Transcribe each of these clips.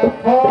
Música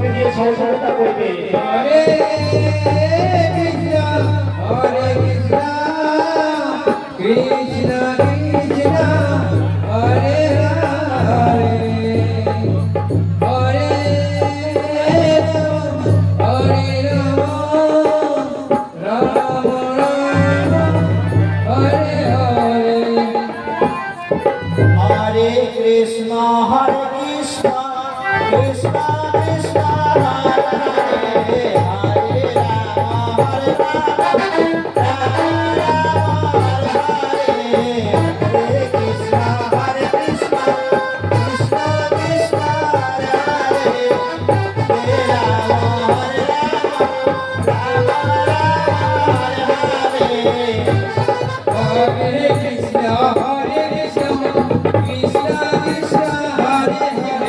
ছবি দিয়ে সহযোগিতা করবে কৃষ্ণ কৃষ্ণ হরে Krishna, Hare Krishna, Krishna.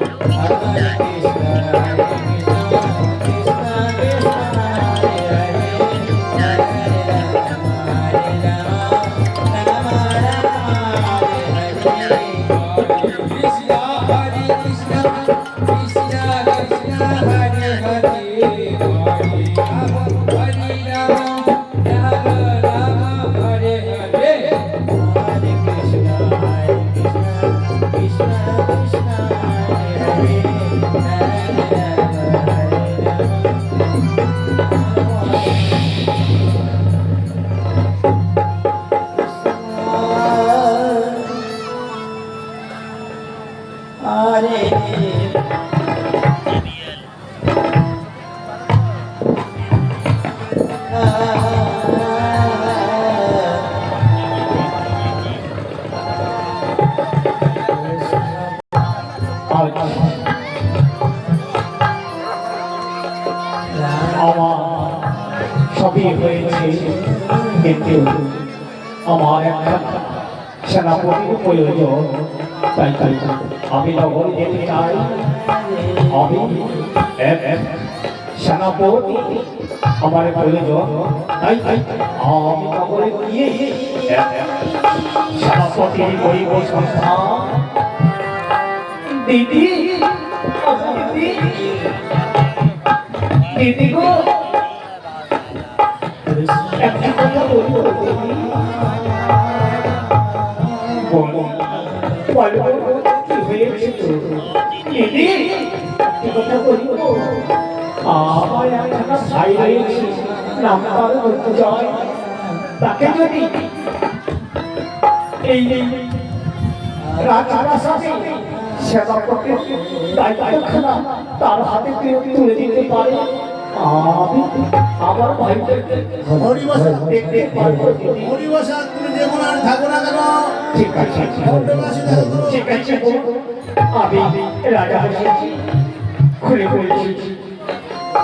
아! সবই হয়েছে কিন্তু আমার একটা সেনাপতির প্রয়োজন তাই তাই আমি নগর যেতে চাই আমি সেনাপতি আমার প্রয়োজন তাই তাই আমি নগরে গিয়ে সেনাপতির গরিব সন্তান দিদি দিদি দিদি গো তাকে যদি এই রাজপ্রাসাদে সেবা করতে তার হাতে তুলে দিতে পারে। তো। খুলে বলছি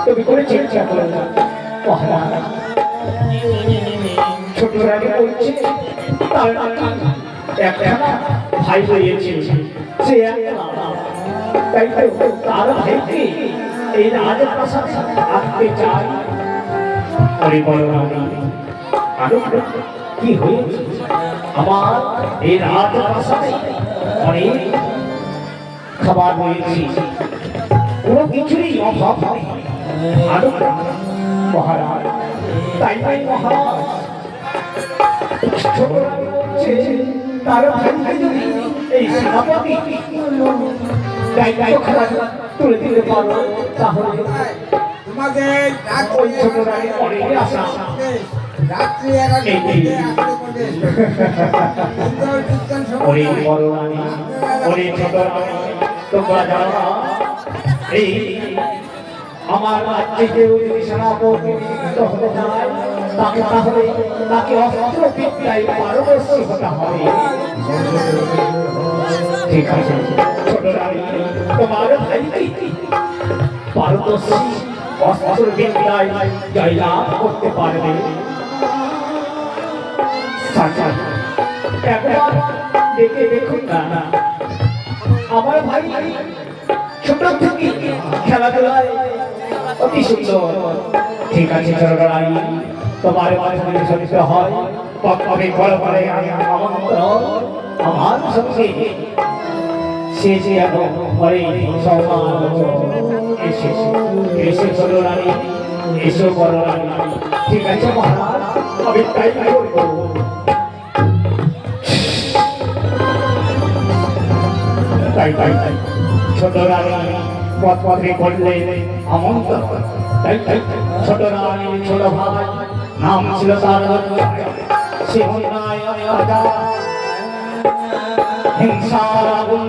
তুমি করে চিন্তা করো না ছোট রানী বলছে তার একখানা ভাই রয়েছে সে। তাই তাই তার ভাইকে এই রাজপ্রাসাদে আনতে চাই পরিকল্পনা আরও কি হয়েছে? আমার এই রাজপ্রাসাদে অনেক খাবার রয়েছে। কোনো কিছুরই অভাব নেই। আরও মহারাজ, তাই তাই মহারাজ তার ভাইকে যদি এই সেনাপতি দায়িত্বখানা তুলে দিতে পারো তাহলে। তোমাকে ওই ছোট রানী অনেক আশা। রাত্রি এগারোটার মধ্যে আসতে বলে সুন্দর কীর্তন ওরে বড় রানী ওরে ছোট রানী। তোমরা জানো এই আমার কেউ যদি সেনাপতি হতে তাকে তাহলে তাকে অস্ত্র বিদ্যায় পারদর্শী হতে হবে। ঠিক আছে ছোট রানী তোমার ভাই পারদর্শী অস্ত্র বিদ্যায় জয়লাভ করতে পারবে সাক্ষাৎ একবার দেখে দেখুন না আমার ভাই ছোট থেকে খেলাধুলায় অতি সুন্দর ঠিক আছে চরগাই তোমার মাঝে যদি চলিত হয় তবে বড় বড় আমি আমন্ত্রণ আমার সঙ্গে সে যে এখন পরে সমান এসে এসে ছোট রানী, এসো বড় রানী। ঠিক আছে তাই তাই তাই ছোট রানী, পথ পথে করলে আমন্ত্রণ। তাই তাই ছোট রানী, ছোট ভাই, নাম ছিল তার সে অন্যায় রাজা হিংসার আগুন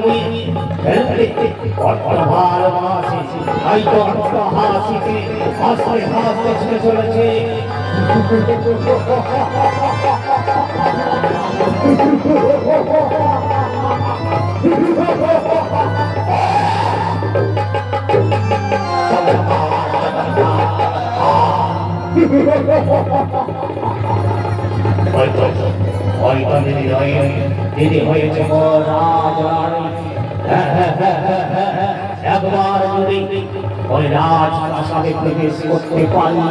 ফেলতে কঠোর ভালোবাসে তাই তো হাসিতে হাসতে হাসতে ছুটে চলেছে হয়তো হয়তো দিদি হয়ে দিদি হয়েছে হ্যাঁ, হ্যাঁ, হ্যাঁ, হ্যাঁ, হ্যাঁ, হ্যাঁ, একবার যদি ওই রাজ প্রাসাদে প্রবেশ করতে পারি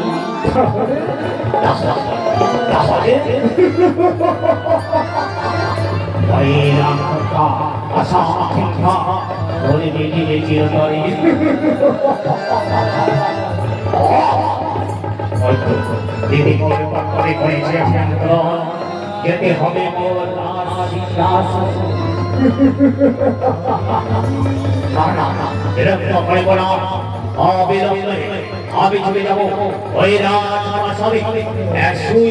দিদি করে করে করেছে যেতে হবে মোর রাজসিংহাস না না না আমি চলে যাব। ওই রাজ সুই